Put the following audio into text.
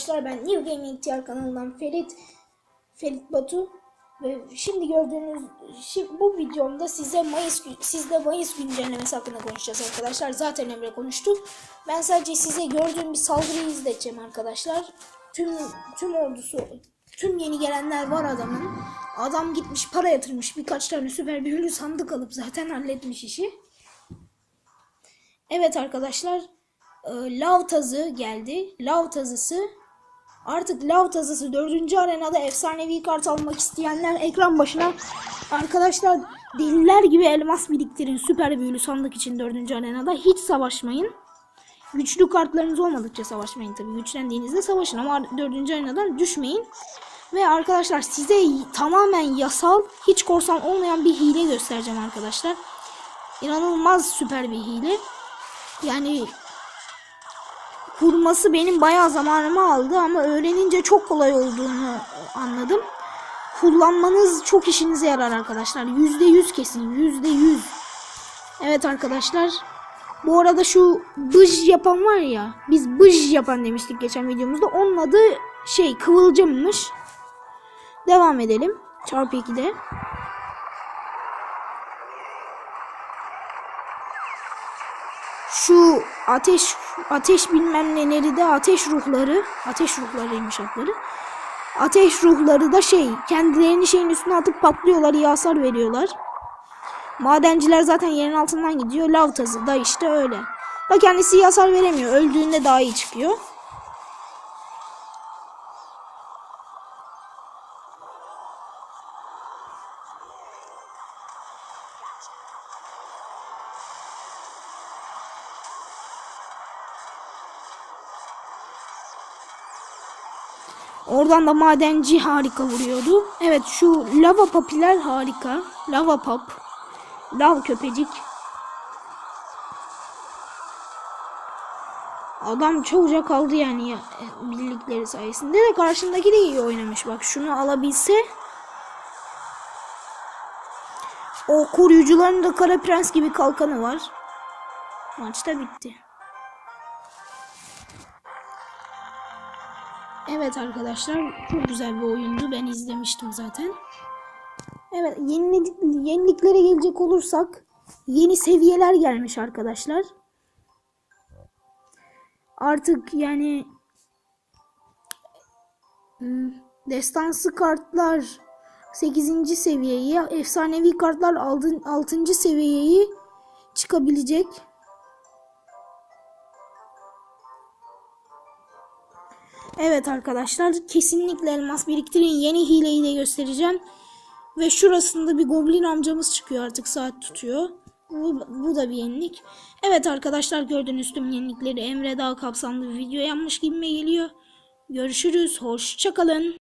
arkadaşlar ben New Gaming TR kanalından Ferit Ferit Batu ve şimdi gördüğünüz şi- bu videomda size Mayıs sizde Mayıs güncellemesi hakkında konuşacağız arkadaşlar. Zaten Emre konuştu. Ben sadece size gördüğüm bir saldırıyı izleteceğim arkadaşlar. Tüm tüm ordusu tüm yeni gelenler var adamın. Adam gitmiş para yatırmış birkaç tane süper büyülü sandık alıp zaten halletmiş işi. Evet arkadaşlar e, lav tazı geldi. Lav tazısı artık lav tazısı 4. arenada efsanevi kart almak isteyenler ekran başına arkadaşlar deliler gibi elmas biriktirin süper büyülü sandık için 4. arenada hiç savaşmayın. Güçlü kartlarınız olmadıkça savaşmayın tabii. Güçlendiğinizde savaşın ama 4. arenadan düşmeyin. Ve arkadaşlar size tamamen yasal, hiç korsan olmayan bir hile göstereceğim arkadaşlar. İnanılmaz süper bir hile. Yani kurması benim bayağı zamanımı aldı ama öğrenince çok kolay olduğunu anladım. Kullanmanız çok işinize yarar arkadaşlar. Yüzde yüz kesin. Yüzde yüz. Evet arkadaşlar. Bu arada şu bıj yapan var ya. Biz bıj yapan demiştik geçen videomuzda. Onun adı şey kıvılcımmış. Devam edelim. Çarpı 2'de. Şu ateş ateş bilmem neleri de ateş ruhları. Ateş ruhlarıymış adları. Ateş ruhları da şey kendilerini şeyin üstüne atıp patlıyorlar iyi hasar veriyorlar. Madenciler zaten yerin altından gidiyor. Lav tazı da işte öyle. Da kendisi iyi hasar veremiyor. Öldüğünde daha iyi çıkıyor. Oradan da madenci harika vuruyordu. Evet şu lava papiler harika. Lava pop. Lav köpecik. Adam çabucak kaldı yani ya, bildikleri sayesinde de karşındaki de iyi oynamış. Bak şunu alabilse o koruyucuların da Kara Prens gibi kalkanı var. Maç da bitti. Evet arkadaşlar çok güzel bir oyundu. Ben izlemiştim zaten. Evet yenilik, yeniliklere gelecek olursak yeni seviyeler gelmiş arkadaşlar. Artık yani hmm, destansı kartlar 8. seviyeyi, efsanevi kartlar 6. seviyeyi çıkabilecek. Evet arkadaşlar kesinlikle elmas biriktirin. Yeni hileyi de göstereceğim. Ve şurasında bir goblin amcamız çıkıyor artık saat tutuyor. Bu, bu da bir yenilik. Evet arkadaşlar gördüğünüz tüm yenilikleri Emre daha kapsamlı bir video yapmış gibime geliyor. Görüşürüz. Hoşçakalın.